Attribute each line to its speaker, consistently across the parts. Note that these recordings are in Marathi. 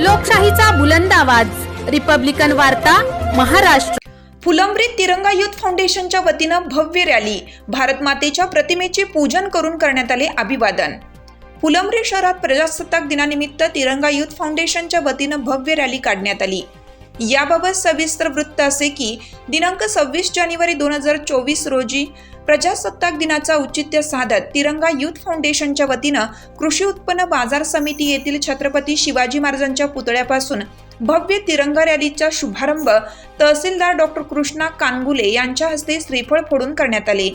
Speaker 1: लोकशाहीचा बुलंद आवाज. रिपब्लिकन वार्ता महाराष्ट्र.
Speaker 2: फुलंब्रीत तिरंगा युथ फाउंडेशनच्या वतीनं भव्य रॅली भारत मातेच्या प्रतिमेचे पूजन करून करण्यात आले अभिवादन. फुलंब्री शहरात प्रजासत्ताक दिनानिमित्त तिरंगा युथ फाउंडेशनच्या वतीनं भव्य रॅली काढण्यात आली. याबाबत सविस्तर वृत्त असे की दिनांक सव्वीस जानेवारी दोन हजार चोवीस रोजी प्रजासत्ताक दिनाचा औचित्य साधत तिरंगा युथ फाउंडेशनच्या वतीनं कृषी उत्पन्न बाजार समिती येथील छत्रपती शिवाजी महाराजांच्या पुतळ्यापासून भव्य तिरंगा रॅलीचा शुभारंभ तहसीलदार डॉक्टर कृष्णा कानगुले यांच्या हस्ते श्रीफळ फोडून करण्यात आले.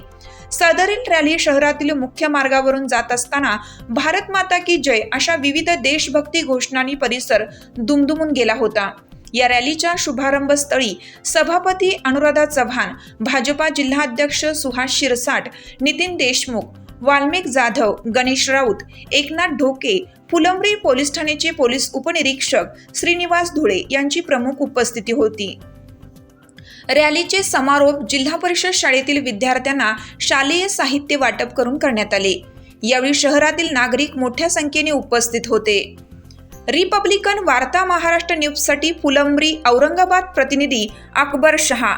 Speaker 2: सदरील रॅली शहरातील मुख्य मार्गावरून जात असताना भारत माता की जय अशा विविध देशभक्ती घोषणांनी परिसर दुमदुमून गेला होता. या रॅलीच्या शुभारंभस्थळी सभापती अनुराधा चव्हाण भाजपा जिल्हाध्यक्ष सुहास शिरसाट नितीन देशमुख वाल्मिक जाधव गणेश राऊत एकनाथ ढोके फुलंब्री पोलीस ठाण्याचे पोलीस उपनिरीक्षक श्रीनिवास धुळे यांची प्रमुख उपस्थिती होती. रॅलीचे समारोप जिल्हा परिषद शाळेतील विद्यार्थ्यांना शालेय साहित्य वाटप करून करण्यात आले. यावेळी शहरातील नागरिक मोठ्या संख्येने उपस्थित होते. रिपब्लिकन वार्ता महाराष्ट्र न्यूजसाठी फुलंब्री औरंगाबाद प्रतिनिधी अकबर शहा.